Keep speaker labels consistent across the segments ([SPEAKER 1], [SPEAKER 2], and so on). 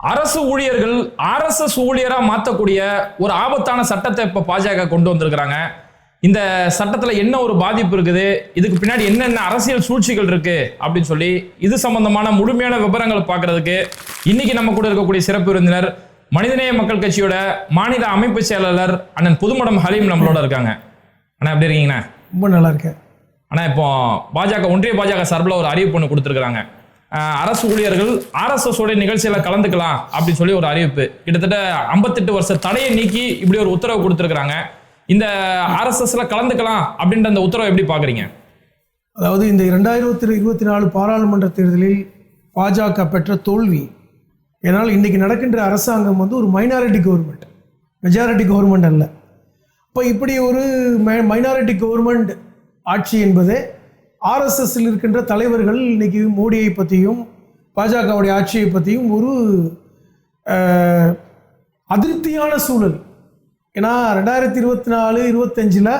[SPEAKER 1] அரசு ஊழியர்கள் ஆர்எஸ்எஸ் ஊழியரா மாத்தக்கூடிய ஒரு ஆபத்தான சட்டத்தை இப்ப பாஜக கொண்டு வந்திருக்கிறாங்க. இந்த சட்டத்துல என்ன ஒரு பாதிப்பு இருக்குது? இதுக்கு பின்னாடி என்னென்ன அரசியல் சூழ்ச்சிகள் இருக்கு? அப்படின்னு சொல்லி இது சம்பந்தமான முழுமையான விவரங்கள் பார்க்கிறதுக்கு இன்னைக்கு நம்ம கூட இருக்கக்கூடிய சிறப்பு விருந்தினர் மனிதநேய மக்கள் கட்சியோட மாநில அமைப்பு செயலாளர் அண்ணன் புதுமடம் ஹலீம் நம்மளோட இருக்காங்க. அண்ணா எப்படி இருக்கீங்கண்ணா?
[SPEAKER 2] ரொம்ப நல்லா இருக்கேன்.
[SPEAKER 1] ஆனா இப்போ பாஜக ஒன்றிய பாஜக சார்பில் ஒரு அறிவிப்பு ஒன்று கொடுத்துருக்காங்க அரசு ஊழியர்கள் ஆர்எஸ்எஸ் உடைய நிகழ்ச்சியில கலந்துக்கலாம் அப்படின்னு சொல்லி ஒரு அறிவிப்பு. கிட்டத்தட்ட ஐம்பத்தெட்டு வருஷ தடையை நீக்கி இப்படி ஒரு உத்தரவு கொடுத்துருக்காங்க இந்த ஆர்எஸ்எஸ்ல கலந்துக்கலாம் அப்படின்ற அந்த உத்தரவை எப்படி பாக்குறீங்க
[SPEAKER 2] அதாவது இந்த இரண்டாயிரத்தி இருபத்தி நாலு பாராளுமன்ற தேர்தலில் பாஜக பெற்ற தோல்வி ஏன்னால் இன்றைக்கி நடக்கின்ற அரசாங்கம் வந்து ஒரு மைனாரிட்டி கவர்மெண்ட் மெஜாரிட்டி கவர்மெண்ட் அல்ல. இப்போ இப்படி ஒரு மைனாரிட்டி கவர்மெண்ட் ஆட்சி என்பது ஆர்எஸ்எஸ்ஸில் இருக்கின்ற தலைவர்கள் இன்னைக்கு மோடியை பற்றியும் பாஜகவுடைய ஆட்சியை பற்றியும் ஒரு அதிருப்தியான சூழல். ஏன்னா ரெண்டாயிரத்தி இருபத்தி நாலு இருபத்தஞ்சில்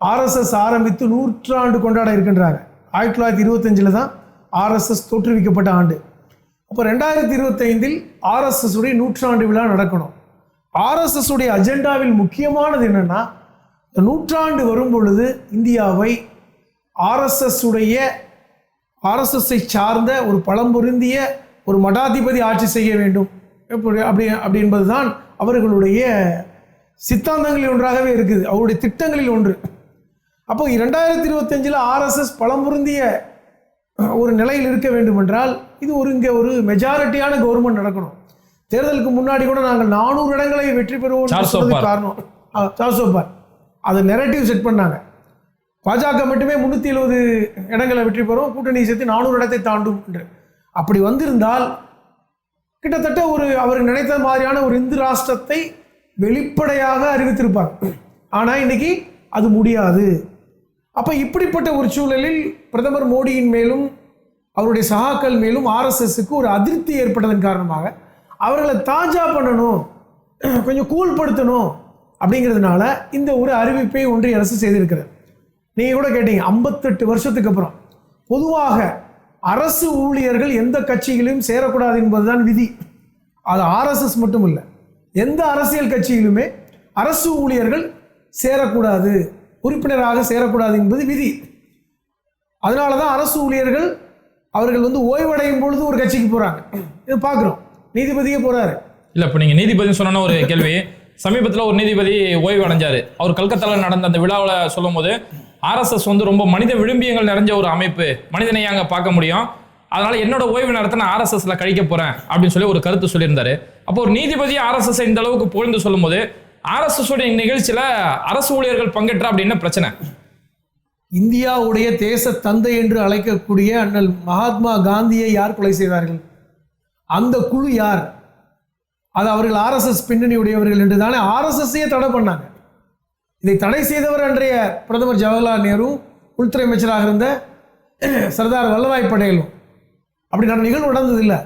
[SPEAKER 2] ஆர்எஸ்எஸ் ஆரம்பித்து நூற்றாண்டு கொண்டாட இருக்கின்றாங்க. ஆயிரத்தி தொள்ளாயிரத்தி இருபத்தஞ்சில் தான் ஆர்எஸ்எஸ் தோற்றுவிக்கப்பட்ட ஆண்டு. அப்போ ரெண்டாயிரத்தி இருபத்தைந்தில் ஆர்எஸ்எஸ் உடைய நூற்றாண்டு விழா நடக்கணும். ஆர்எஸ்எஸ் உடைய அஜெண்டாவில் முக்கியமானது என்னென்னா இந்த நூற்றாண்டு வரும் பொழுது இந்தியாவை ஆர்எஸ்எஸ் உடைய ஆர்எஸ்எஸ்ஸை சார்ந்த ஒரு பழம்பொருந்திய ஒரு மடாதிபதி ஆட்சி செய்ய வேண்டும். எப்படி அப்படி அப்படி என்பதுதான் அவர்களுடைய சித்தாந்தங்களில் ஒன்றாகவே இருக்குது. அவருடைய திட்டங்களில் ஒன்று. அப்போ இரண்டாயிரத்தி இருபத்தஞ்சில் ஆர்எஸ்எஸ் பழம்பொருந்திய ஒரு நிலையில் இருக்க வேண்டும் என்றால் இது ஒரு இங்கே ஒரு மெஜாரிட்டியான கவர்மெண்ட் நடக்கணும். தேர்தலுக்கு முன்னாடி கூட நாங்கள் நானூறு இடங்களை வெற்றி பெறுவோம். காரணம். அஹ், சார்சோ பார் அதை நெரட்டிவ் செட் பண்ணாங்க. பாஜக மட்டுமே முன்னூற்றி எழுபது இடங்களை வெற்றி பெறும். கூட்டணி சேர்த்து நானூறு இடத்தை தாண்டும் என்று. அப்படி வந்திருந்தால் கிட்டத்தட்ட ஒரு அவர் நினைத்த மாதிரியான ஒரு இந்து ராஷ்டிரத்தை வெளிப்படையாக அறிவித்திருப்பார். ஆனால் இன்னைக்கு அது முடியாது. அப்போ இப்படிப்பட்ட ஒரு சூழலில் பிரதமர் மோடியின் மேலும் அவருடைய சகாக்கள் மேலும் ஆர்எஸ்எஸ்க்கு ஒரு அதிருப்தி ஏற்பட்டதன் காரணமாக அவர்களை தாஜா பண்ணணும் கொஞ்சம் கூல்படுத்தணும் அப்படிங்கிறதுனால இந்த ஒரு அறிவிப்பை ஒன்றிய அரசு செய்திருக்கிறது. நீங்கள் கூட கேட்டீங்க ஐம்பத்தெட்டு வருஷத்துக்கு அப்புறம். பொதுவாக அரசு ஊழியர்கள் எந்த கட்சியிலும் சேரக்கூடாது என்பதுதான் விதி. அது ஆர்எஸ்எஸ் மட்டும் இல்லை எந்த அரசியல் கட்சியிலுமே அரசு ஊழியர்கள் சேரக்கூடாது உறுப்பினராக சேரக்கூடாது என்பது விதி. அதனால தான் அரசு ஊழியர்கள் அவர்கள் வந்து ஓய்வடையும் பொழுது ஒரு கட்சிக்கு போகிறாங்க இது பார்க்குறோம் நீதிபதியே போகிறாரு
[SPEAKER 1] இல்லை இப்போ நீங்கள் நீதிபதி சொன்னோன்னா ஒரு கேள்வி. சமீபத்தில் ஒரு நீதிபதி ஓய்வு அடைஞ்சாரு அவர் கல்கத்தாவில் நடந்த அந்த விழாவில் சொல்லும் போது ஆர்எஸ்எஸ் வந்து ரொம்ப மனித விழும்பியங்கள் நிறைஞ்ச ஒரு அமைப்பு. மனிதனை அங்கே பார்க்க முடியும்? அதனால என்னோட ஓய்வு நேரத்தை நான் ஆர்எஸ்எஸ்ல கழிக்க போறேன் அப்படின்னு சொல்லி ஒரு கருத்து சொல்லியிருந்தாரு. அப்போ ஒரு நீதிபதி ஆர்எஸ்எஸ் இந்த அளவுக்கு புகழ்ந்து சொல்லும்போது ஆர்எஸ்எஸ் உடைய நிகழ்ச்சியில அரசு ஊழியர்கள் பங்கேற்றா அப்படின்னு பிரச்சனை?
[SPEAKER 2] இந்தியாவுடைய தேச தந்தை என்று அழைக்கக்கூடிய அண்ணல் மகாத்மா காந்தியை யார் கொலை செய்தார்கள்? அந்த குழு யார்? அது அவர்கள் ஆர்எஸ்எஸ் பின்னணி உடையவர்கள் என்று தானே ஆர்எஸ்எஸ்ஸையே தடை பண்ணாங்க. இதை தடை செய்தவர் அன்றைய பிரதமர் ஜவஹர்லால் நேரு உள்துறை அமைச்சராக இருந்த சர்தார் வல்லபாய் பட்டேலும். அப்படி நட நிகழ்வு நடந்ததில்லை.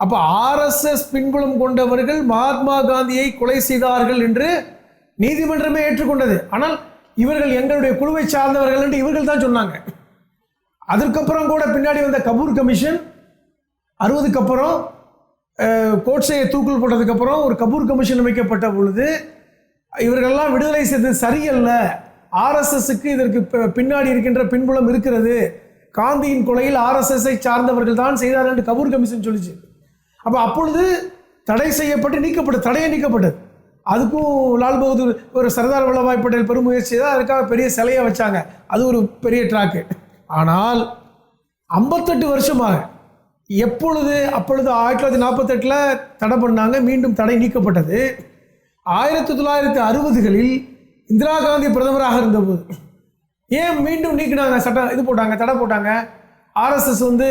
[SPEAKER 2] அப்போ ஆர்எஸ்எஸ் பின்புலம் கொண்டவர்கள் மகாத்மா காந்தியை கொலை செய்தார்கள் என்று நீதிமன்றமே ஏற்றுக்கொண்டது. ஆனால் இவர்கள் எங்களுடைய குழுவை சார்ந்தவர்கள் என்று இவர்கள் தான் சொன்னாங்க. அதற்கப்புறம் கூட பின்னாடி வந்த கபூர் கமிஷன் அறுபதுக்கு அப்புறம் கோட்சையை கோட்சேயை போட்டதுக்கப்புறம் ஒரு கபூர் கமிஷன் அமைக்கப்பட்ட பொழுது இவர்களெல்லாம் விடுதலை செய்தது சரியல்ல. ஆர்எஸ்எஸ்க்கு இதற்கு பின்னாடி இருக்கின்ற பின்புலம் இருக்கிறது. காந்தியின் கொலையில் ஆர்எஸ்எஸ்ஐ சார்ந்தவர்கள் தான் செய்தார்கள் என்று கபூர் கமிஷன் சொல்லிச்சு. அப்போ அப்பொழுது தடை செய்யப்பட்டு நீக்கப்பட்டது தடையை நீக்கப்பட்டது. அதுக்கும் லால் பகதூர் ஒரு சர்தார் வல்லபாய் பட்டேல் பெருமுயற்சி தான் அதுக்காக பெரிய சிலையை வச்சாங்க. அது ஒரு பெரிய ட்ராக்கு. ஆனால் ஐம்பத்தெட்டு வருஷமாக எப்பொழுது அப்பொழுது ஆயிரத்தி தொள்ளாயிரத்தி நாற்பத்தெட்டில் தடை பண்ணாங்க மீண்டும் தடை நீக்கப்பட்டது. ஆயிரத்தி தொள்ளாயிரத்தி அறுபதுகளில் இந்திரா காந்தி பிரதமராக இருந்தபோது ஏன் மீண்டும் நீக்கினாங்க சட்டம் இது போட்டாங்க தடை போட்டாங்க? ஆர்எஸ்எஸ் வந்து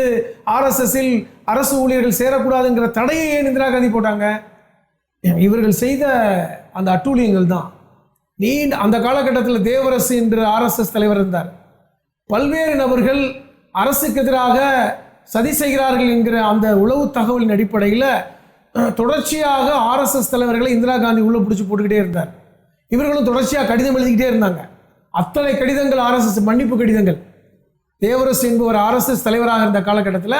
[SPEAKER 2] ஆர்எஸ்எஸ்ஸில் அரசு ஊழியர்கள் சேரக்கூடாதுங்கிற தடையை ஏன் இந்திரா காந்தி போட்டாங்க? இவர்கள் செய்த அந்த அட்டூழியங்கள் தான். நீண்ட அந்த காலகட்டத்தில் தேவரசு என்று ஆர்எஸ்எஸ் தலைவர் இருந்தார். பல்வேறு நபர்கள் அரசுக்கு எதிராக சதி செய்கிறார்கள் என்கிற அந்த உளவு தகவலின் அடிப்படையில் தொடர்ச்சியாக ஆர்எஸ்எஸ் தலைவர்களை இந்திரா காந்தி உள்ள பிடிச்சி போட்டுக்கிட்டே இருந்தார். இவர்களும் தொடர்ச்சியாக கடிதம் எழுதிக்கிட்டே இருந்தாங்க. அத்தனை கடிதங்கள் ஆர்எஸ்எஸ் மன்னிப்பு கடிதங்கள். தேவரசு என்பவர் ஆர்எஸ்எஸ் தலைவராக இருந்த காலகட்டத்தில்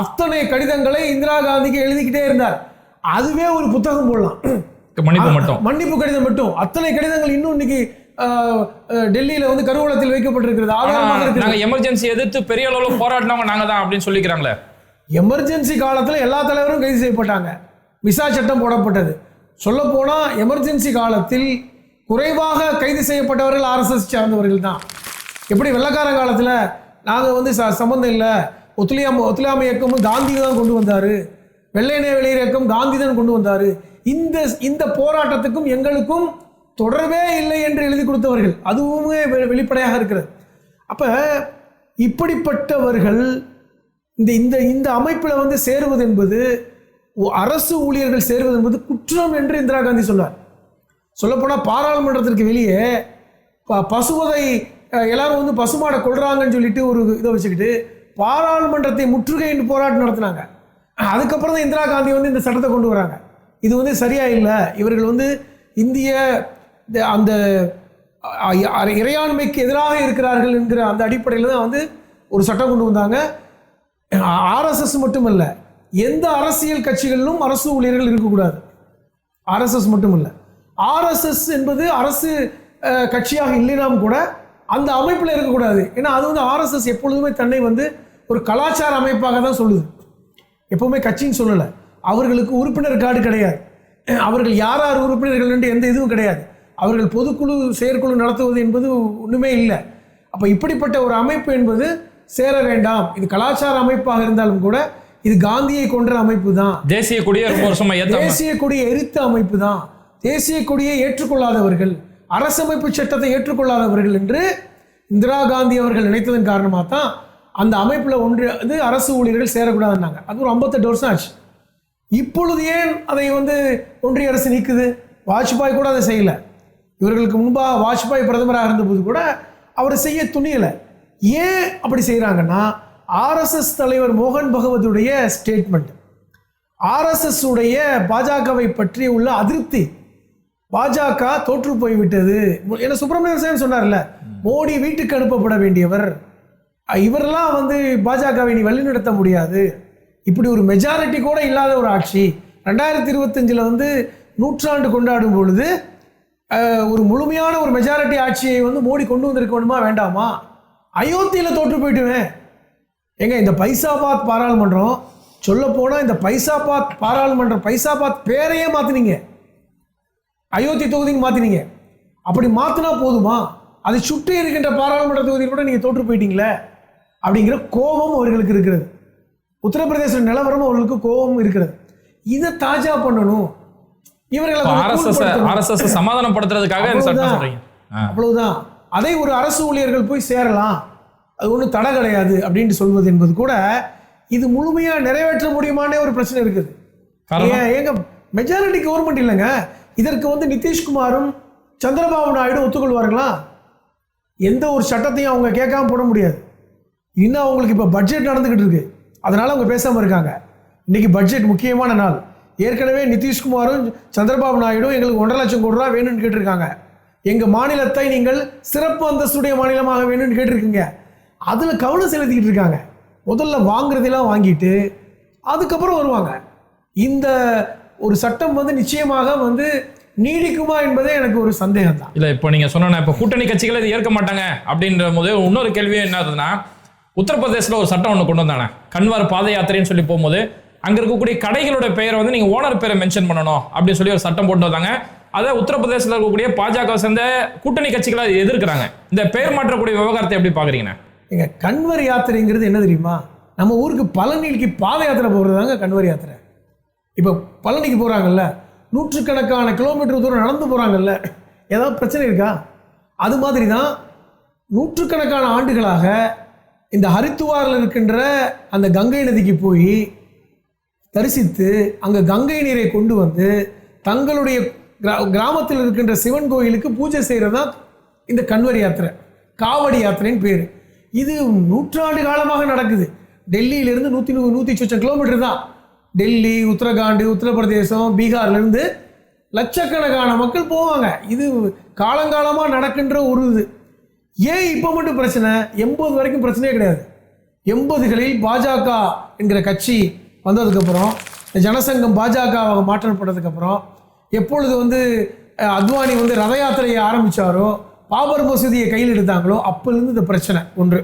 [SPEAKER 2] அத்தனை கடிதங்களை இந்திரா காந்திக்கு எழுதிக்கிட்டே இருந்தார். அதுவே ஒரு புத்தகம் போடலாம்.
[SPEAKER 1] மன்னிப்பு மட்டும்.
[SPEAKER 2] மன்னிப்பு கடிதம் மட்டும். அத்தனை கடிதங்கள் இன்னும் இன்னைக்கு டெல்லியில வந்து கருவூலத்தில் வைக்கப்பட்டிருக்கிறது. ஆதாரமாக
[SPEAKER 1] ஆனா,
[SPEAKER 2] இருக்கிறது
[SPEAKER 1] நாங்க எமர்ஜென்சி எதிர்த்து பெரிய அளவுல போராடினவங்க நாங்க தான் அப்படின்னு சொல்லிக்கிறாங்களே.
[SPEAKER 2] எமர்ஜென்சி காலத்தில் எல்லா தலைவரும் கைது செய்யப்பட்டாங்க. விசா சட்டம் போடப்பட்டது. சொல்ல போனா எமர்ஜென்சி காலத்தில் குறைவாக கைது செய்யப்பட்டவர்கள் ஆர்எஸ்எஸ் சார்ந்தவர்கள் தான். எப்படி வெள்ளக்கார காலத்தில் நாங்கள் வந்து ச சம்மந்தம் இல்லை. ஒத்துழையாம ஒத்துழையாமை இயக்கமும் காந்தி தான் கொண்டு வந்தார். வெள்ளையனே வெளியேறு இயக்கம் காந்தி தான் கொண்டு வந்தார். இந்த இந்த போராட்டத்துக்கும் எங்களுக்கும் தொடர்பே இல்லை என்று எழுதி கொடுத்தவர்கள் அதுவுமே வெ- வெளிப்படையாக இருக்கிறது. அப்போ இப்படிப்பட்டவர்கள் இந்த இந்த இந்த அமைப்பில் வந்து சேருவது என்பது அரசு ஊழியர்கள் சேருவது என்பது குற்றம் என்று இந்திரா காந்தி சொன்னார் சொல்லப்போனால் பாராளுமன்றத்திற்கு வெளியே ப- பசுவதை எல்லாரும் வந்து பசுமாடை கொள்றாங்கன்னு சொல்லிட்டு ஒரு இதை வச்சுக்கிட்டு பாராளுமன்றத்தை முற்றுகையின் போராட்டம் நடத்தினாங்க. அதுக்கப்புறம் தான் இந்திரா காந்தி வந்து இந்த சட்டத்தை கொண்டு வராங்க. இது வந்து சரியா இல்லை? இவர்கள் வந்து இந்திய அந்த இறையாண்மைக்கு எதிராக இருக்கிறார்கள் என்கிற அந்த அடிப்படையில் தான் வந்து ஒரு சட்டம் கொண்டு வந்தாங்க. ஆர்எஸ்எஸ் மட்டுமல்ல எந்த அரசியல் கட்சிகளிலும் அரசு ஊழியர்கள் இருக்கக்கூடாது. ஆர்எஸ்எஸ் மட்டும் இல்லை ஆர்எஸ்எஸ் என்பது அரசு கட்சியாக இல்லைனாலும் கூட அந்த அமைப்பில் இருக்கக்கூடாது. ஏன்னா அது வந்து ஆர்எஸ்எஸ் எப்பொழுதுமே தன்னை வந்து ஒரு கலாச்சார அமைப்பாக தான் சொல்லுது. எப்பவுமே கட்சின்னு சொல்லலை. அவர்களுக்கு உறுப்பினர் கார்டு கிடையாது. அவர்கள் யார் யார் உறுப்பினர்கள் என்று எந்த இதுவும் கிடையாது. அவர்கள் பொதுக்குழு செயற்குழு நடத்துவது என்பது ஒன்றுமே இல்லை. அப்போ இப்படிப்பட்ட ஒரு அமைப்பு என்பது சேர வேண்டாம். இது கலாச்சார அமைப்பாக இருந்தாலும் கூட இது காந்தியை கொன்ற அமைப்பு தான்.
[SPEAKER 1] தேசிய கொடியை
[SPEAKER 2] தேசிய கொடியை எரித்த அமைப்பு தான். தேசிய கொடியை ஏற்றுக்கொள்ளாதவர்கள் அரசமைப்பு சட்டத்தை ஏற்றுக்கொள்ளாதவர்கள் என்று இந்திரா காந்தி அவர்கள் நினைத்ததன் காரணமாக தான் அந்த அமைப்பில் ஒன்று இது அரசு ஊழியர்கள் சேரக்கூடாதுன்னாங்க. அது ஒரு ஐம்பத்தெட்டு வருஷம் ஆச்சு. இப்பொழுது ஏன் அதை வந்து ஒன்றிய அரசு நீக்குது? வாஜ்பாய் கூட அதை செய்யலை. இவர்களுக்கு முன்பாக வாஜ்பாய் பிரதமராக இருந்தபோது கூட அவர் செய்ய துணியலை. ஏன் அப்படி செய்கிறாங்கன்னா ஆர்எஸ்எஸ் தலைவர் மோகன் பகவத்துடைய ஸ்டேட்மெண்ட் ஆர்எஸ்எஸ் உடைய பாஜகவை பற்றி உள்ள அதிருப்தி. பாஜக தோற்று போய்விட்டது. ஏன்னா சுப்பிரமணியன் சொன்னார்ல? மோடி வீட்டுக்கு அனுப்பப்பட வேண்டியவர். இவரெல்லாம் வந்து பாஜகவை நீ வழிநடத்த முடியாது. இப்படி ஒரு மெஜாரிட்டி கூட இல்லாத ஒரு ஆட்சி. ரெண்டாயிரத்தி இருபத்தஞ்சில் வந்து நூற்றாண்டு கொண்டாடும் பொழுது ஒரு முழுமையான ஒரு மெஜாரிட்டி ஆட்சியை வந்து மோடி கொண்டு வந்திருக்க வேணுமா வேண்டாமா? அயோத்தியில் தோற்று போயிட்டுவேன் ஏங்க இந்த பைசாபாத் பாராளுமன்றம் சொல்ல போனால் இந்த பைசாபாத் பாராளுமன்றம் பைசாபாத் பேரையே மாற்றினீங்க அயோத்தி தொகுதிக்கு மாற்றினீங்க அப்படி மாற்றினா போதுமா? அதை சுற்றி இருக்கின்ற பாராளுமன்ற தொகுதியில் கூட நீங்கள் தோற்று போயிட்டீங்களே? அப்படிங்கிற கோபம் அவர்களுக்கு இருக்கிறது. உத்தரப்பிரதேச நிலவரம் அவர்களுக்கு கோபம் இருக்கிறது. இதை தாஜா பண்ணணும். இவர்களை
[SPEAKER 1] ஆர்எஸ்எஸ். ஆர்எஸ்எஸ் சமாதானப்படுத்துறதுக்காக
[SPEAKER 2] அவ்வளவுதான். அதை ஒரு அரசு ஊழியர்கள் போய் சேரலாம். அது ஒன்றும் தடை கிடையாது அப்படின்ட்டு சொல்வது என்பது கூட இது முழுமையா நிறைவேற்ற முடியுமானே ஒரு பிரச்சனை இருக்குது? ஏன், ஏங்க மெஜாரிட்டி கவர்மெண்ட் இல்லைங்க. இதற்கு வந்து நிதிஷ்குமாரும் சந்திரபாபு நாயுடு ஒத்துக்கொள்வார்களா? எந்த ஒரு சட்டத்தையும் அவங்க கேட்காம போட முடியாது. இன்னும் அவங்களுக்கு இப்போ பட்ஜெட் நடந்துக்கிட்டு இருக்கு. அதனால அவங்க பேசாம இருக்காங்க. இன்னைக்கு பட்ஜெட் முக்கியமான நாள். ஏற்கனவே நிதிஷ்குமாரும் சந்திரபாபு நாயுடும் எங்களுக்கு ஒன்றரை லட்சம் கோடி ரூபா வேணும்னு கேட்டிருக்காங்க. எங்கள் மாநிலத்தை நீங்கள் சிறப்பு அந்தஸ்துடைய மாநிலமாக வேணும்னு கேட்டிருக்கீங்க. அதில் கவனம் செலுத்திக்கிட்டு இருக்காங்க. முதல்ல வாங்குறதெல்லாம் வாங்கிட்டு அதுக்கப்புறம் வருவாங்க. இந்த ஒரு சட்டம் வந்து நிச்சயமாக வந்து நீடிக்குமா என்பதே எனக்கு ஒரு சந்தேகம் தான்
[SPEAKER 1] இல்லை இப்போ நீங்கள் சொன்ன இப்போ கூட்டணி கட்சிகள் இது ஏற்க மாட்டாங்க அப்படின்ற போது இன்னொரு கேள்வியே என்ன இருந்ததுன்னா உத்தரப்பிரதேசல ஒரு சட்டம் ஒன்று கொண்டு வந்தானே கண்வார் பாத யாத்திரைன்னு சொல்லி போகும்போது அங்க இருக்கக்கூடிய கடைகளோட பெயரை வந்து நீங்க ஓனர் பேரை மென்ஷன் பண்ணணும் அப்படின்னு சொல்லி ஒரு சட்டம் போட்டு வந்தாங்க. அதை உத்தரப்பிரதேசத்தில் இருக்கக்கூடிய பாஜக சேர்ந்த கூட்டணி கட்சிகளை எதிர்க்கிறாங்க. இந்த பெயர் மாற்றக்கூடிய விவகாரத்தை எப்படி பாக்குறீங்கண்ணா?
[SPEAKER 2] எங்க கண்வர் யாத்திரைங்கிறது என்ன தெரியுமா? நம்ம ஊருக்கு பழனிக்கு பாத யாத்திரை போகிறதாங்க கண்வர் யாத்திரை. இப்போ பழனிக்கு போகிறாங்கல்ல நூற்றுக்கணக்கான கிலோமீட்டர் தூரம் நடந்து போகிறாங்கல்ல ஏதாவது பிரச்சனை இருக்கா? அது மாதிரி தான் நூற்றுக்கணக்கான ஆண்டுகளாக இந்த ஹரித்துவாரில் இருக்கின்ற அந்த கங்கை நதிக்கு போய் தரிசித்து அங்கே கங்கை நீரை கொண்டு வந்து தங்களுடைய கிரா கிராமத்தில் இருக்கின்ற சிவன் கோயிலுக்கு பூஜை செய்கிறது தான் இந்த கண்வர் யாத்திரை காவடி யாத்திரைன்னு பேர். இது நூற்றாண்டு காலமாக நடக்குது. டெல்லியிலிருந்து நூற்றி நூற்றி சொச்சம் கிலோமீட்டர் தான். டெல்லி உத்தரகாண்ட் உத்தரப்பிரதேசம் பீகார்லேருந்து லட்சக்கணக்கான மக்கள் போவாங்க. இது காலங்காலமாக நடக்கின்ற ஒரு இது. ஏன் இப்போ மட்டும் பிரச்சனை? எண்பது வரைக்கும் பிரச்சனையே கிடையாது. எண்பதுகளில் பாஜக என்கிற கட்சி வந்ததுக்கப்புறம் ஜனசங்கம் பாஜகவாக மாற்றப்பட்டதுக்கப்புறம் எப்பொழுது வந்து அத்வானி வந்து ரத யாத்திரையை ஆரம்பித்தாரோ பாபர் மசூதியை கையில் எடுத்தாங்களோ அப்போலேருந்து இந்த பிரச்சனை ஒன்று.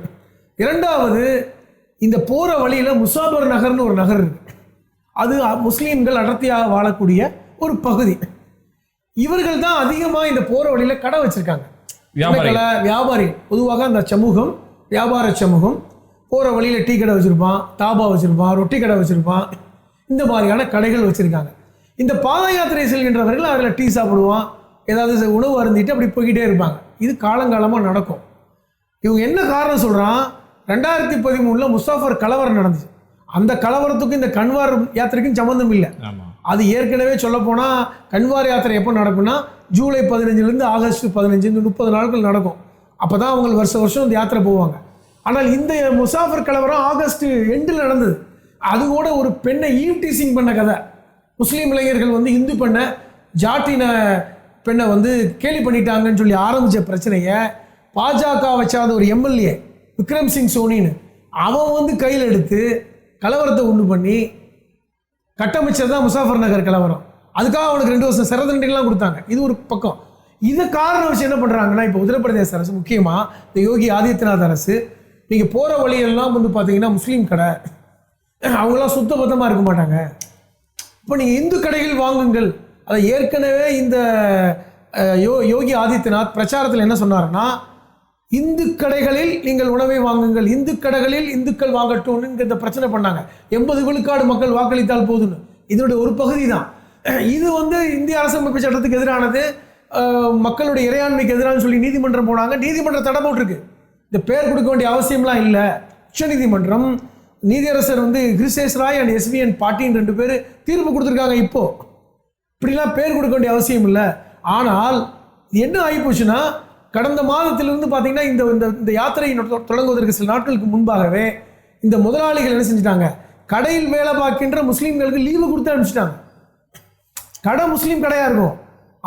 [SPEAKER 2] இரண்டாவது இந்த போகிற வழியில் முசாபர் நகர்னு ஒரு நகர் இருக்கு. அது முஸ்லீம்கள் அடர்த்தியாக வாழக்கூடிய ஒரு பகுதி. இவர்கள் தான் அதிகமாக இந்த போகிற வழியில் கடை வச்சிருக்காங்க.
[SPEAKER 1] வியாபாரி
[SPEAKER 2] பொதுவாக அந்த சமூகம் வியாபார சமூகம் போகிற வழியில் டீ கடை வச்சுருப்பான் தாபா வச்சுருப்பான் ரொட்டி கடை வச்சுருப்பான். இந்த மாதிரியான கடைகள் வச்சுருக்காங்க. இந்த பாத யாத்திரை செல்கின்றவர்கள் அதில் டீ சாப்பிடுவான் ஏதாவது உணவு அருந்திட்டு அப்படி போய்கிட்டே இருப்பாங்க. இது காலங்காலமாக நடக்கும். இவங்க என்ன காரணம் சொல்கிறான் ரெண்டாயிரத்தி பதிமூணில் முசாஃபர் கலவரம் நடந்துச்சு. அந்த கலவரத்துக்கும் இந்த கன்வார் யாத்திரைக்கும் சம்மந்தம் இல்லை. அது ஏற்கனவே சொல்லப்போனால் கன்வார் யாத்திரை எப்போ நடக்கும்னா ஜூலை பதினஞ்சுலேருந்து ஆகஸ்ட் பதினஞ்சு இந்த முப்பது நாட்கள் நடக்கும். அப்போ தான் அவங்க வருஷம் வருஷம் இந்த யாத்திரை போவாங்க. ஆனால் இந்த முசாஃபர் கலவரம் ஆகஸ்ட் எண்டில் நடந்தது. அது கூட ஒரு பெண்ணை ஈவ் டீசிங் பண்ண கதை. முஸ்லீம் இளைஞர்கள் வந்து இந்து பெண்ணை ஜாட்டின பெண்ணை வந்து கேலி பண்ணிட்டாங்கன்னு சொல்லி ஆரம்பித்த பிரச்சனையை பாஜக வச்சாத ஒரு எம்எல்ஏ விக்ரம் சிங் சோனின்னு அவன் வந்து கையில் எடுத்து கலவரத்தை உண்டு பண்ணி கட்டமைச்சது தான் முசாஃபர் நகர் கலவரம். அதுக்காக அவனுக்கு ரெண்டு வருஷம் சிறை தண்டனைலாம் கொடுத்தாங்க. இது ஒரு பக்கம். இதை காரணம் வச்சு என்ன பண்ணுறாங்கன்னா இப்போ உத்தரப்பிரதேச அரசு முக்கியமாக இந்த யோகி ஆதித்யநாத் அரசு நீங்கள் போகிற வழியெல்லாம் வந்து பார்த்தீங்கன்னா முஸ்லீம் கடை. அவங்களாம் சுத்தபத்தமாக இருக்க மாட்டாங்க. இப்போ நீங்கள் இந்து கடைகள் வாங்குங்கள். அதை ஏற்கனவே இந்த யோ யோகி ஆதித்யநாத் பிரச்சாரத்தில் என்ன சொன்னார்னா இந்து கடைகளில் நீங்கள் உணவை வாங்குங்கள். இந்து கடைகளில் இந்துக்கள் வாங்கட்டும்னு இந்த பிரச்சனை பண்ணாங்க. எண்பது விழுக்காடு மக்கள் வாக்களித்தால் போதும்னு. இதனுடைய ஒரு பகுதி தான் இது வந்து இந்திய அரசமைப்பு சட்டத்துக்கு எதிரானது. மக்களுடைய இறையாண்மைக்கு எதிரானு சொல்லி நீதிமன்றம் போனாங்க. நீதிமன்றம் தடை போட்டிருக்கு. இந்த பேர் கொடுக்க வேண்டிய அவசியம்லாம் இல்லை. உச்சநீதிமன்றம் நீதியரசர் வந்து கிரிசேஷ் ராய் அண்ட் எஸ்விஎன் பாட்டின்னு ரெண்டு பேர் தீர்ப்பு கொடுத்துருக்காங்க இப்போ. இப்படிலாம் பேர் கொடுக்க வேண்டிய அவசியம் இல்லை. ஆனால் இது என்ன ஆகிப்போச்சுன்னா கடந்த மாதத்திலிருந்து பார்த்தீங்கன்னா இந்த இந்த இந்த யாத்திரை தொடங்குவதற்கு சில நாட்களுக்கு முன்பாகவே இந்த முதலாளிகள் என்ன செஞ்சுட்டாங்க? கடையில் வேலை பார்க்கின்ற முஸ்லீம்களுக்கு லீவு கொடுத்து அனுப்பிச்சிட்டாங்க. கடை முஸ்லீம் கடையாக இருக்கும்.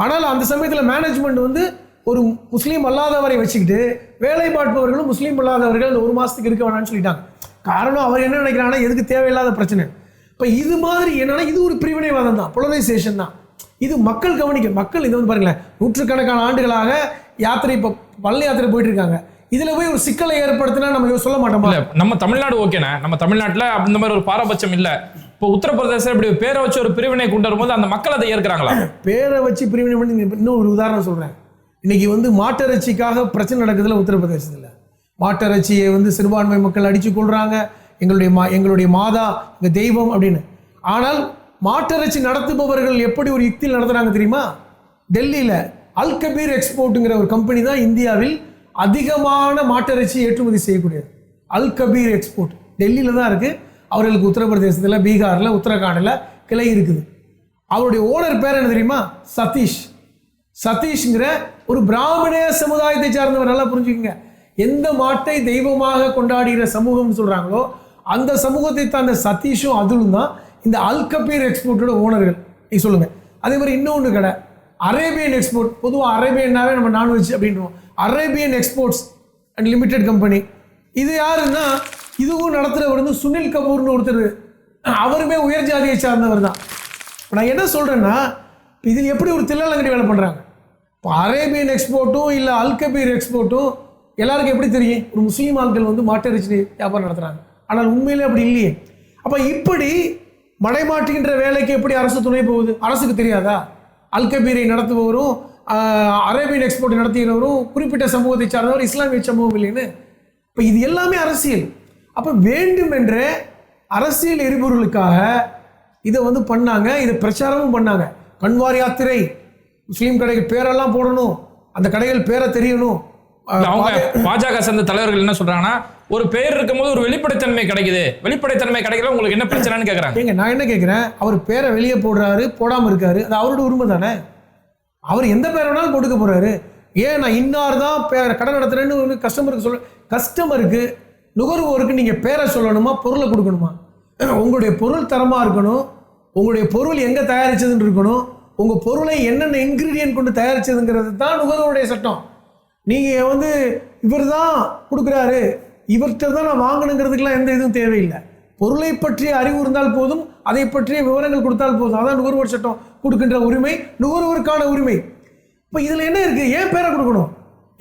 [SPEAKER 2] ஆனால் அந்த சமயத்தில் மேனேஜ்மெண்ட் வந்து ஒரு முஸ்லீம் அல்லாதவரை வச்சுக்கிட்டு வேலை பார்ப்பவர்களும் முஸ்லீம் அல்லாதவர்கள் அந்த ஒரு மாதத்துக்கு இருக்க வேணாம்னு சொல்லிட்டாங்க. காரணம் அவர் என்ன நினைக்கிறாங்கன்னா எதுக்கு தேவையில்லாத பிரச்சனை. இப்போ இது மாதிரி என்னன்னா இது ஒரு பிரிவினைவாதம் தான் போலரைசேஷன் தான். இது மக்கள் கவனிக்க மக்கள் இது வந்து பாருங்களேன் நூற்றுக்கணக்கான ஆண்டுகளாக யாத்திரை இப்போ பழனி யாத்திரை போயிட்டு இருக்காங்க இதில் போய் ஒரு சிக்கலை ஏற்படுத்தினா நம்ம சொல்ல மாட்டோமா?
[SPEAKER 1] நம்ம தமிழ்நாடு ஓகேண்ணே. நம்ம தமிழ்நாட்டுல அந்த மாதிரி ஒரு பாரபட்சம் இல்ல. இப்போ உத்தரப்பிரதேசம் இப்படி பேரை வச்சு ஒரு பிரிவினை கொண்டு வரும்போது அந்த மக்கள் அதை ஏற்கிறாங்களா?
[SPEAKER 2] பேரை வச்சு பிரிவினை பண்ணி இன்னும் ஒரு உதாரணம் சொல்கிறேன் இன்னைக்கு வந்து மாட்டிறைச்சிக்காக பிரச்சனை நடக்குதுல உத்தரப்பிரதேசத்தில். மாட்டிறைச்சியை வந்து சிறுபான்மை மக்கள் அடித்து கொள்கிறாங்க எங்களுடைய மா எங்களுடைய மாதா எங்கள் தெய்வம் அப்படின்னு. ஆனால் மாட்டிறைச்சி நடத்துபவர்கள் எப்படி ஒரு யுக்தியில் நடத்துகிறாங்க தெரியுமா? டெல்லியில் அல்கபீர் எக்ஸ்போர்ட்டுங்கிற ஒரு கம்பெனி தான் இந்தியாவில் அதிகமான மாட்டிறைச்சி ஏற்றுமதி செய்யக்கூடியது. அல்கபீர் எக்ஸ்போர்ட் டெல்லியில் தான் இருக்குது அவர்களுக்கு உத்தரப்பிரதேசத்தில் பீகாரில் உத்தரகாண்டில் கிளை இருக்குது. அவருடைய ஓனர் பேர் என்ன தெரியுமா? சதீஷ். சதீஷ்ங்கிற ஒரு பிராமண சமுதாயத்தை சார்ந்தவர் நல்லா புரிஞ்சுக்கங்க. எந்த மாட்டை தெய்வமாக கொண்டாடுகிற சமூகம்னு சொல்கிறாங்களோ அந்த சமூகத்தை தாண்ட சதீஷும் அதுலும் தான் இந்த அல்கபீர் எக்ஸ்போர்ட்டோட ஓனர்கள். நீ சொல்லுங்கள் அதே மாதிரி இன்னொன்று கடை. அரேபியன் எக்ஸ்போர்ட் பொதுவாக அரேபியன்னாவே நம்ம நான்வெஜ் அப்படின்றோம் Arabian exports and limited company. இது யாருன்னா இதுவும் நடத்துகிறவர் வந்து சுனில் கபூர்னு ஒருத்தர். அவருமே உயர் ஜாதியை சார்ந்தவர் தான். நான் என்ன சொல்கிறேன்னா இதில் எப்படி ஒரு தில்லாலங்கடி வேலை பண்ணுறாங்க இப்போ அரேபியன் எக்ஸ்போர்ட்டும் இல்லை அல்கபீர் எக்ஸ்போர்ட்டும் எல்லாருக்கும் எப்படி தெரியும்? ஒரு முஸ்லீம் ஆட்கள் வந்து மாட்டரிச்சு வியாபாரம் நடத்துகிறாங்க ஆனால் உண்மையிலே அப்படி இல்லையே. அப்போ இப்படி மடைமாட்டுகின்ற வேலைக்கு எப்படி அரசு துணை போகுது? அரசுக்கு தெரியாதா? அல்கபீரை நடத்துபவரும் அரேபியன் எக்ஸ்போர்ட் நடத்துகிறவரும் குறிப்பிட்ட சமூகத்தை சார்ந்தவர் இஸ்லாமிய சமூகம் இல்லைன்னு? இப்போ இது எல்லாமே அரசியல். அப்போ வேண்டுமென்றே அரசியல் எரிபொருளுக்காக இதை வந்து பண்ணாங்க இதை பிரச்சாரமும் பண்ணாங்க. கண்வார் யாத்திரை முஸ்லீம் கடைகள் பேரெல்லாம் போடணும். அந்த கடைகள் பேரை தெரியணும்.
[SPEAKER 1] அவங்க பாஜக சேர்ந்த தலைவர்கள் என்ன சொல்றாங்கன்னா ஒரு பேர் இருக்கும்போது ஒரு வெளிப்படைத்தன்மை கிடைக்குது. வெளிப்படைத்தன்மை கிடைக்கல உங்களுக்கு என்ன பிரச்சனைன்னு கேக்குறாங்க.
[SPEAKER 2] ஏங்க நான் என்ன கேட்குறேன் அவர் பேரை வெளியே போடுறாரு போடாமல் இருக்காரு அது அவரோட உரிமை தானே? அவர் எந்த பேர் வேணாலும் போட்டுக்க போறாரு. ஏன் நான் இன்னார் தான் பேர் கடன் நடத்துறேன்னு கஸ்டமருக்கு சொல்ல கஸ்டமருக்கு நுகர்வோருக்கு நீங்கள் பேரை சொல்லணுமா பொருளை கொடுக்கணுமா? உங்களுடைய பொருள் தரமாக இருக்கணும் உங்களுடைய பொருள் எங்கே தயாரிச்சதுன்னு இருக்கணும் உங்கள் பொருளை என்னென்ன இன்க்ரீடியன்ட் கொண்டு தயாரிச்சதுங்கிறது தான் நுகர்வோருடைய சட்டம். நீங்கள் வந்து இவர் தான் கொடுக்குறாரு. இவர்கிட்ட தான் நான் வாங்கணுங்கிறதுக்கெல்லாம் எந்த இதுவும் தேவையில்லை. பொருளை பற்றிய அறிவு இருந்தால் போதும் அதை பற்றிய விவரங்கள் கொடுத்தால் போதும். அதான் நுகர்வோர் சட்டம் கொடுக்கின்ற உரிமை நுகர்வோருக்கான உரிமை. இப்போ இதில் என்ன இருக்குது ஏன் பேரை கொடுக்கணும்?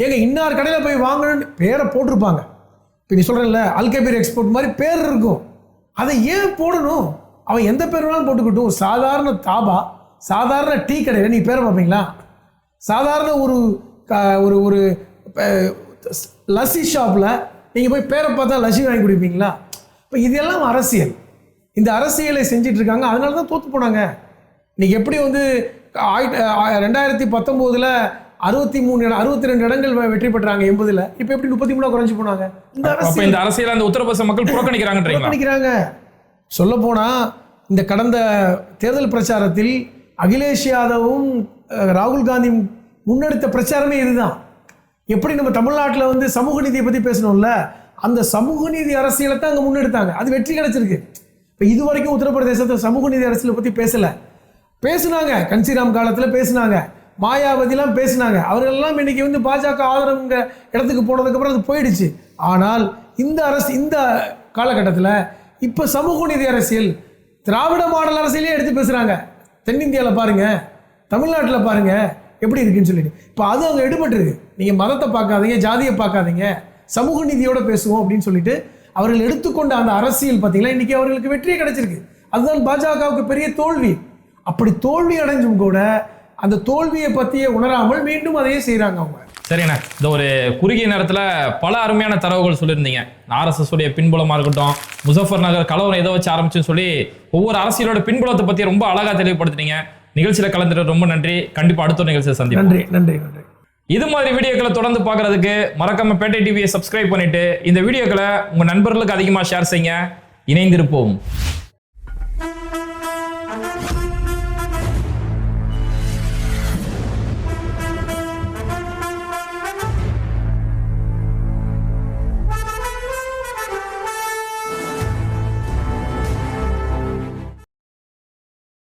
[SPEAKER 2] ஏங்க இன்னார் கடையில் போய் வாங்கணும்னு பேரை போட்டிருப்பாங்க. இப்போ நீ சொல்கிறேன்ல அல்கபீர் எக்ஸ்போர்ட் மாதிரி பேர் இருக்கும். அதை ஏன் போடணும்? அவன் எந்த பேர் வேணாலும் போட்டுக்கிட்டும். சாதாரண தாபா சாதாரண டீ கடையில் நீ பேரை பார்ப்பீங்களா? சாதாரண ஒரு ஒரு ஒரு லஸ்ஸி ஷாப்பில் நீங்கள் போய் பேரை பார்த்தா லஸ்ஸி வாங்கி குடிப்பீங்களா? இப்போ இதெல்லாம் அரசியல். இந்த அரசியலை செஞ்சிட்டு இருக்காங்க அதனால தான் தோத்து போனாங்க. இன்னைக்கு எப்படி வந்து ஆயிரத்தி ரெண்டாயிரத்தி பத்தொம்போதில் அறுபத்தி மூணு இடம் அறுபத்தி ரெண்டு இடங்கள் வெற்றி பெற்றாங்க எண்பதில். இப்போ எப்படி முப்பத்தி மூணா குறைஞ்சு போனாங்க? இந்த அரசியல்.
[SPEAKER 1] இந்த அரசியல் அந்த உத்தரப்பிரதேச மக்கள் புறக்கணிக்கிறாங்கன்றீங்களா?
[SPEAKER 2] புறக்கணிக்கிறாங்க. சொல்ல இந்த கடந்த தேர்தல் பிரச்சாரத்தில் அகிலேஷ் யாதவும் ராகுல் காந்தியும் முன்னெடுத்த பிரச்சாரமே இதுதான். எப்படி நம்ம தமிழ்நாட்டில் வந்து சமூக நீதியை பற்றி பேசணும்ல? அந்த சமூக நீதி அரசியலை தான் அங்கே முன்னெடுத்தாங்க. அது வெற்றி கிடச்சிருக்கு. இப்போ இது வரைக்கும் உத்தரப்பிரதேசத்தை சமூக நீதி அரசியலை பற்றி பேசலை. பேசுனாங்க. கன்சிராம் காலத்தில் பேசுனாங்க. மாயாவதிலாம் பேசுனாங்க. அவர்களெல்லாம் இன்னைக்கு வந்து பாஜக ஆதரவுங்க இடத்துக்கு போனதுக்கப்புறம் அது போயிடுச்சு. ஆனால் இந்த அரசு இந்த காலகட்டத்தில் இப்போ சமூக நீதி அரசியல் திராவிட மாடல் அரசியலே எடுத்து பேசுகிறாங்க தென்னிந்தியாவில் பாருங்கள் தமிழ்நாட்டில் பாருங்கள் எப்படி இருக்குன்னு சொல்லிட்டு. இப்போ அது அங்கே எடுபட்டுருக்கு. நீங்கள் மதத்தை பார்க்காதீங்க ஜாதியை பார்க்காதீங்க சமூக நீதியோடு பேசுவோம் அப்படின்னு சொல்லிட்டு அவர்கள் எடுத்துக்கொண்ட அந்த அரசியல் பார்த்தீங்கன்னா இன்னைக்கு அவர்களுக்கு வெற்றியே கிடைச்சிருக்கு. அதுதான் பாஜகவுக்கு பெரிய தோல்வி. அப்படி தோல்வி அடைஞ்சும் கூட அந்த தோல்வியை பற்றியே உணராமல் மீண்டும் அதையே செய்கிறாங்க அவங்க.
[SPEAKER 1] சரிண்ணே. இந்த ஒரு குறுகிய நேரத்தில் பல அருமையான தரவுகள் சொல்லியிருந்தீங்க. ஆர்எஸ்எஸ் உடைய பின்புலமாக இருக்கட்டும் முசஃபர் நகர் கலவரம் எதை வச்சு ஆரம்பிச்சுன்னு சொல்லி ஒவ்வொரு அரசியலோட பின்புலத்தை பற்றி ரொம்ப அழகாக தெளிவுபடுத்தினீங்க. நிகழ்ச்சியில் கலந்துட்டு ரொம்ப நன்றி. கண்டிப்பாக அடுத்த ஒரு நிகழ்ச்சியை சந்திப்போம்.
[SPEAKER 2] நன்றி நன்றி நன்றி.
[SPEAKER 1] இது மாதிரி வீடியோக்களை தொடர்ந்து பார்க்கறதுக்கு மறக்காம பேட்டை டிவியை சப்ஸ்கிரைப் பண்ணிட்டு இந்த வீடியோக்களை உங்க நண்பர்களுக்கு அதிகமாக ஷேர் செய்யுங்க. இணைந்திருப்போம்.